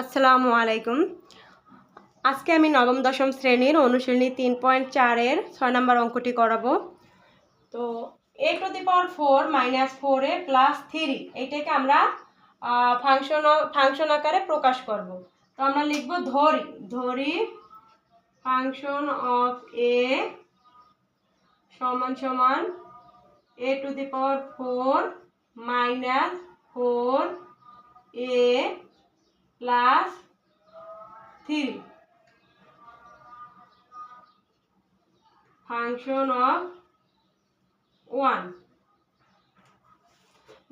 আসসালামু আলাইকুম। আজকে আমি নবম, দশম শ্রেণির অনুশীলনী তিন পয়েন্ট চারের ছয় নম্বর অঙ্কটি করাবো। তো a to the power four minus four a plus three, এইটাকে আমরা ফাংশন ফাংশন আকারে প্রকাশ করব। তো আমরা লিখব ধরি ধরি ফাংশন অফ এ সমান সমান a to the power four minus four a plus three. Function of one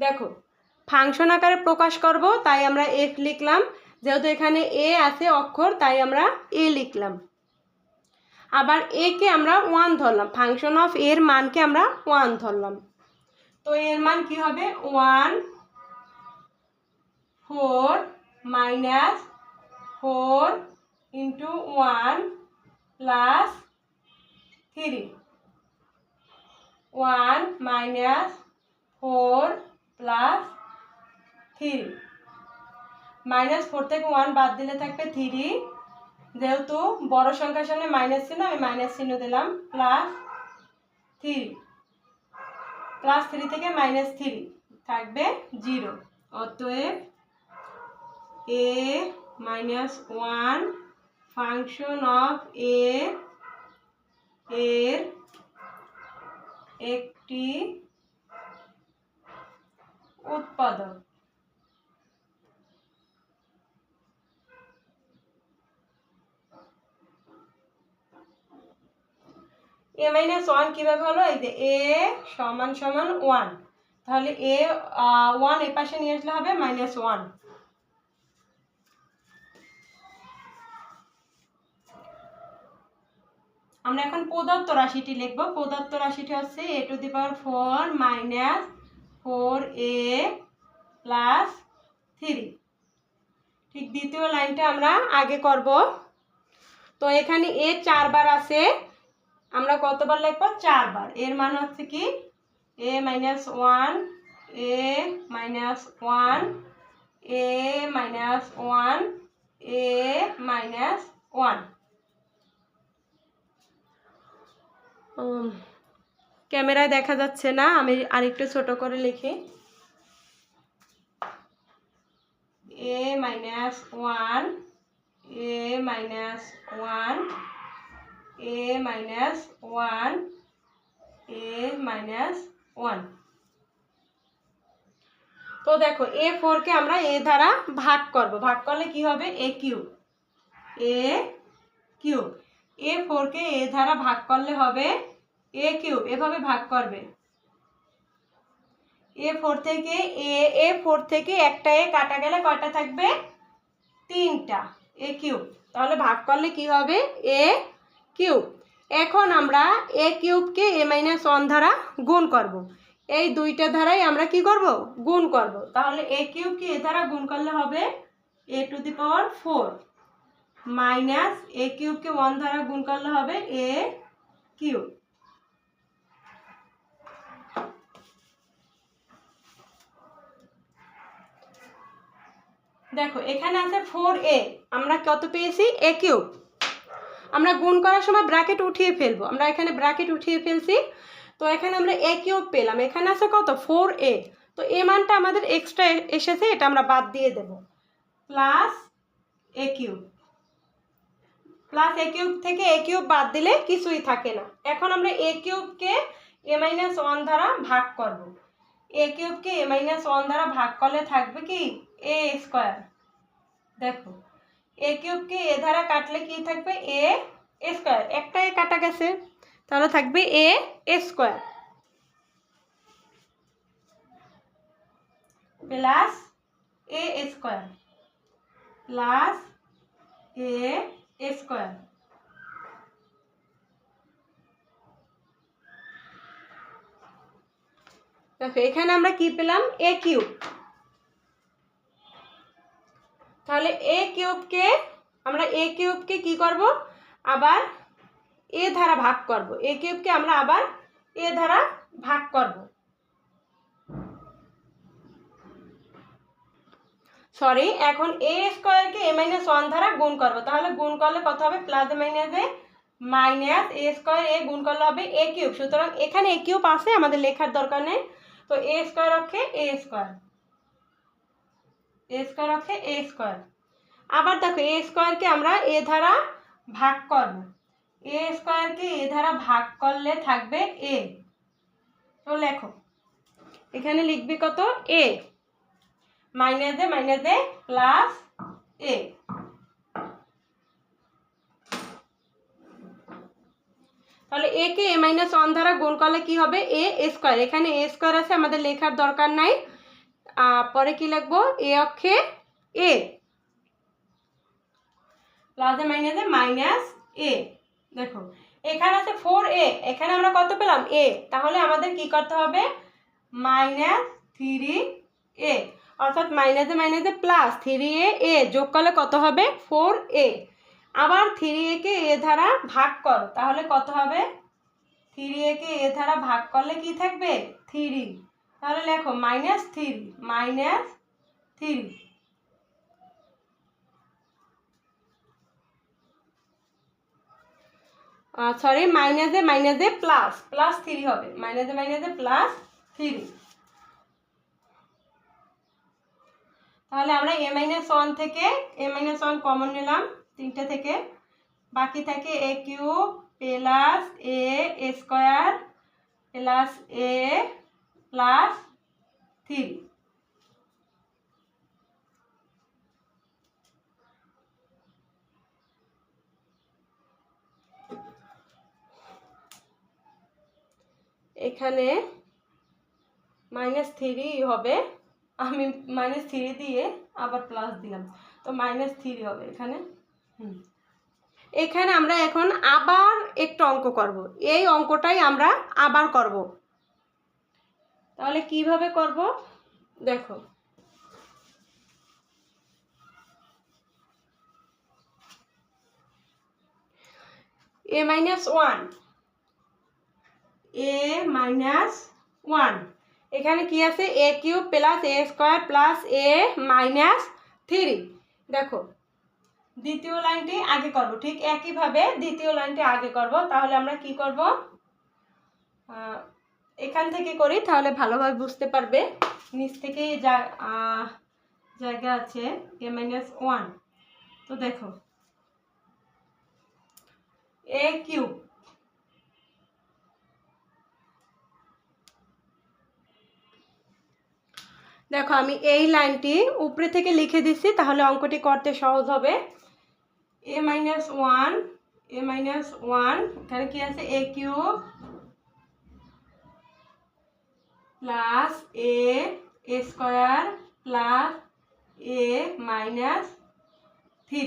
দেখো ফাংশন আকারে প্রকাশ করব, তাই আমরা এফ লিখলাম। যেহেতু এখানে এ আছে অক্ষর, তাই আমরা এ লিখলাম। আবার এ কে আমরা ওয়ান ধরলাম। ফাংশন অফ এর মানকে আমরা ওয়ান ধরলাম। তো এর মান কি হবে? One four minus four into one plus three. One minus four plus three. Minus four থেকে ওয়ান বাদ দিলে থাকবে থ্রি। যেহেতু বড় সংখ্যার সামনে মাইনাস ছিল আমি মাইনাস চিহ্ন দিলাম, প্লাস থ্রি। প্লাস থ্রি থেকে মাইনাস থ্রি থাকবে জিরো। অতএব a minus one function of a এর একটি উৎপাদক। এ মাইনাস ওয়ান কীভাবে হলো? এই যে এ সমান সমান ওয়ান তাহলে এ ওয়ান এ পাশে নিয়ে আসলে হবে মাইনাস ওয়ান আমরা এখন প্রদত্ত রাশিটি লিখব। প্রদত্ত রাশিটি হচ্ছে a to the power four minus four a plus three. ঠিক দ্বিতীয় লাইনটা আমরা আগে করব। তো এখানে এ চারবার আছে। আমরা কতবার লিখব? চারবার। এর মানে হচ্ছে কি? A minus one, a minus one, a minus one, a minus one. ক্যামেরায় দেখা যাচ্ছে না, আমি আরেকটু ছোট করে লিখি। A minus one a minus one a minus one a minus one তো দেখো এ ফোরকে আমরা এ দ্বারা ভাগ করব। ভাগ করলে কি হবে? এ কিউব এ কিউব এ ফোরকে এ দ্বারা ভাগ করলে হবে এ কিউব এভাবে ভাগ করবে। এ ফোর থেকে এ এ ফোর থেকে একটা এ কাটা গেলে কয়টা থাকবে? তিনটা। এ কিউব তাহলে ভাগ করলে কি হবে? এ কিউব এখন আমরা এ কিউবকে এ মাইনাস ওয়ান দ্বারা গুণ করব। এই দুইটা ধারাই আমরা কি করব? গুণ করব। তাহলে এ কিউবকে এ দ্বারা গুণ করলে হবে a to the power four minus a কিউবকে one দ্বারা গুণ করলে হবে এ কিউব। দেখো, এখানে আছে ফোর এ আমরা কত পেয়েছি? A cube. আমরা গুণ করার সময় ব্র্যাকেট উঠিয়ে ফেলব। আমরা এখানে ব্র্যাকেট উঠিয়ে ফেলছি। তো এখানে আমরা এ কিউব পেলাম। এখানে আছে কত? ফোর এ তো এ মানটা আমাদের এক্সট্রা এসেছে, এটা আমরা বাদ দিয়ে দেব। Plus a cube. Plus a cube থেকে এ কিউব বাদ দিলে কিছুই থাকে না। এখন আমরা এ কিউবকে এ মাইনাস ওয়ান দ্বারা ভাগ করব। এ কিউবকে এ মাইনাস ওয়ান দ্বারা ভাগ করলে থাকবে কি? এ স্কোয়ার দেখো এ কিউবকে এ দ্বারা কাটলে কি থাকবে? এ স্কোয়ার একটা এ কাটা গেছে, তাহলে থাকবে a square plus a square plus a square দেখো, এখানে আমরা কি পেলাম? এ কিউব তাহলে এ কিউবকে আমরা এ কিউবকে কি করব? আবার এ ধারা ভাগ করব। এ কিউবকে আমরা আবার এ ধারা ভাগ করব। সরি এখন এ স্কোয়ারকে এ মাইনাস ওয়ান দ্বারা গুণ করব। তাহলে গুণ করলে কত হবে? প্লাস মাইনাসে মাইনাস এ স্কোয়ার এ গুণ করলে হবে এ কিউব সুতরাং এখানে এ কিউব আছে, আমাদের লেখার দরকার নেই। তো এ স্কোয়ার অক্ষে এ স্কোয়ার এ স্কোয়ার অক্ষে এ স্কোয়ার আবার দেখো এ স্কোয়ারকে আমরা এ দ্বারা ভাগ করব। এ স্কোয়ারকে এ দ্বারা ভাগ করলে থাকবে এ তো লেখো। এখানে লিখবি কত? A minus a minus a plus a তাহলে a K A minus one দ্বারা গুণ করলে কি হবে? এ স্কোয়ার এখানে এ স্কোয়ার আছে, আমাদের লেখার দরকার নাই। পরে কি লিখব? এ অক্ষে a plus minus minus a দেখো, এখানে আছে ফোর এ এখানে আমরা কত পেলাম? এ তাহলে আমাদের কি করতে হবে? মাইনাস থ্রি এ অর্থাৎ মাইনাসে মাইনাসে প্লাস থ্রি এ এ যোগ করলে কত হবে? ফোর এ আবার থ্রি একে এ দ্বারা ভাগ কর, তাহলে কত হবে? থ্রি একে এ দ্বারা ভাগ করলে কি থাকবে? থ্রি তাহলে লেখো minus three minus three sorry মাইনাসে মাইনাসে প্লাস প্লাস থ্রি হবে। মাইনাসে মাইনাসে প্লাস থ্রি তাহলে আমরা এ মাইনাস ওয়ান থেকে এ মাইনাস ওয়ান কমন নিলাম, তিনটে থেকে। বাকি থাকে a cube plus a square plus a plus three এখানে মাইনাস থ্রি হবে। আমি মাইনাস থ্রি দিয়ে আবার প্লাস দিলাম। তো মাইনাস থ্রি হবে এখানে। হুম। এখানে আমরা এখন আবার একটু অঙ্ক করব। এই অঙ্কটাই আমরা আবার করব। তাহলে কীভাবে করব? দেখো। A minus one a minus one এখানে কি আছে? A cube plus a square plus a minus three দেখো, দ্বিতীয় লাইনটি আগে করব, ঠিক একইভাবে দ্বিতীয় লাইনটি আগে করব। তাহলে আমরা কি করব? এখান থেকে করি, তাহলে ভালোভাবে বুঝতে পারবে। নিচ থেকে যা জায়গা আছে এ মাইনাস ওয়ান তো দেখো এ কিউব দেখো, আমি এই লাইনটি উপরে থেকে লিখে দিচ্ছি, তাহলে অঙ্কটি করতে সহজ হবে। A minus one a minus one এখানে কি আছে? A cube plus a square plus a minus three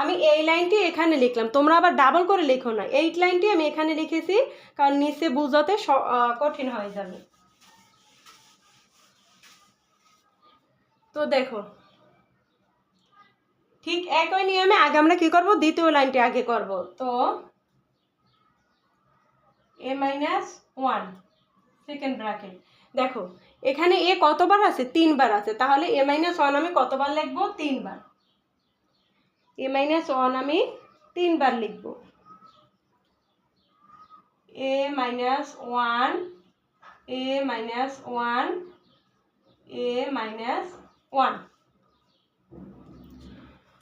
আমি এই লাইনটি এখানে লিখলাম, তোমরা আবার ডাবল করে লিখো না। এই লাইনটি আমি এখানে লিখেছি, কারণ নিচে বুঝাতে কঠিন হয়ে যাবে। তো দেখো, ঠিক একই নিয়মে আগে আমরা কি করব? দ্বিতীয় লাইনটি আগে করব। তো a minus one second bracket দেখো, এখানে এ কতবার আছে? তিনবার আছে। তাহলে এ মাইনাস ওয়ান আমি কতবার লিখব? তিনবার। এ মাইনাস ওয়ান আমি তিনবার লিখব। A minus one a minus one a minus one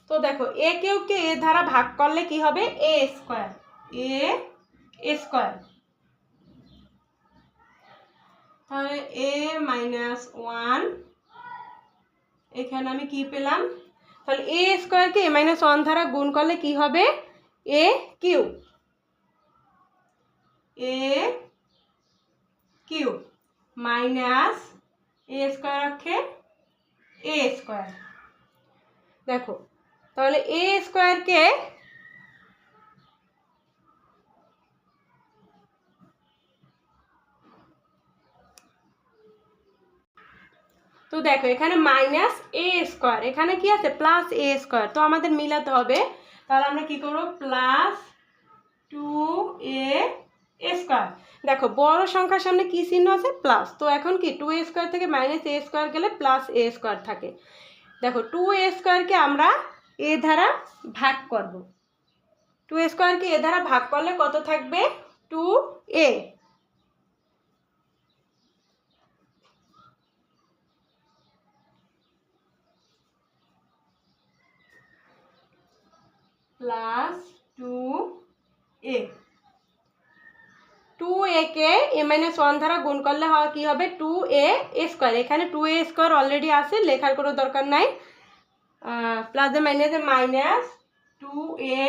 তো দেখো এ কেউকে এ দ্বারা ভাগ করলে কি হবে? এ স্কোয়ার এ স্কোয়ার তাহলে এ মাইনাস ওয়ান এখানে আমি কি পেলাম? তাহলে এ স্কোয়ারকে এ মাইনাস ওয়ান দ্বারা গুণ করলে কি হবে? A cube a cube minus a square অক্ষে এ স্কোয়ার। দেখো, তাহলে এ স্কোয়ারকে তো দেখো, এখানে মাইনাস এ স্কোয়ার এখানে কি আছে? প্লাস এ স্কোয়ার তো আমাদের মিলাতে হবে। তাহলে আমরা কি করব? প্লাস টু এ স্কোয়ার দেখো, বড় সংখ্যার সামনে কি চিহ্ন আছে? প্লাস তো এখন কি? টু এ স্কোয়ার থেকে মাইনাস এ স্কোয়ার গেলে প্লাস এ স্কোয়ার থাকে। দেখো টু এ স্কোয়ারকে আমরা এ দ্বারা ভাগ করব। টু এ স্কোয়ারকে এ দ্বারা ভাগ করলে কত থাকবে? Two a plus two a two একে এ মাইনাস ওয়ান দ্বারা গুণ করলে হয় কী হবে? টু এ স্কোয়ার এখানে টু এ স্কোয়ার অলরেডি আছে, লেখার কোনো দরকার নাই। প্লাস প্লাসে মাইনাসে মাইনাস টু এ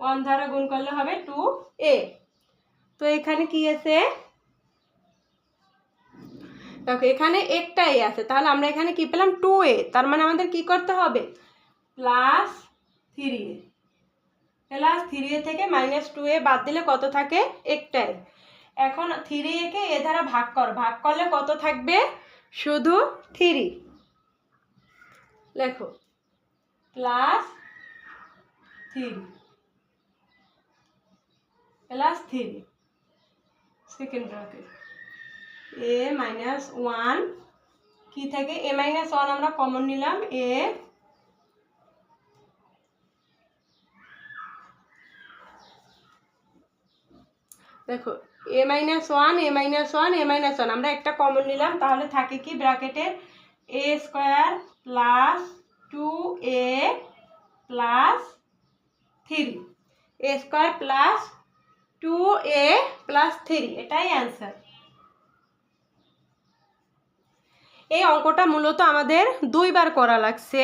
ওয়ান দ্বারা গুণ করলে হবে টু এ তো এখানে কি আছে? দেখো, এখানে একটা এ আছে। তাহলে আমরা এখানে কি পেলাম? টু এ তার মানে আমাদের কি করতে হবে? Plus three a plus three a থেকে মাইনাস টু এ বাদ দিলে কত থাকে? একটাই। এখন থ্রি একে এ দ্বারা ভাগ কর। ভাগ করলে কত থাকবে? শুধু থ্রি। লেখো। Plus three. Plus three. Second a minus one. কি থাকে? এ মাইনাস ওয়ান আমরা কমন নিলাম। এ দেখো a minus one a minus one a minus one আমরা একটা কমন নিলাম, তাহলে থাকে কি ব্র্যাকেটের a square plus two a plus three a square plus two a plus three এটাই অ্যান্সার এই অঙ্কটা মূলত আমাদের দুইবার করা লাগছে।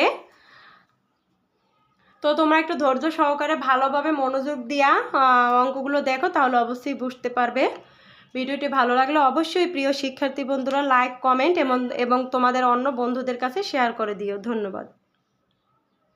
তো তোমরা একটু ধৈর্য সহকারে ভালোভাবে মনোযোগ দিয়া অঙ্কগুলো দেখো, তাহলে অবশ্যই বুঝতে পারবে। ভিডিওটি ভালো লাগলে অবশ্যই প্রিয় শিক্ষার্থী বন্ধুরা লাইক কমেন্ট এবং এবং তোমাদের অন্য বন্ধুদের কাছে শেয়ার করে দিও। ধন্যবাদ।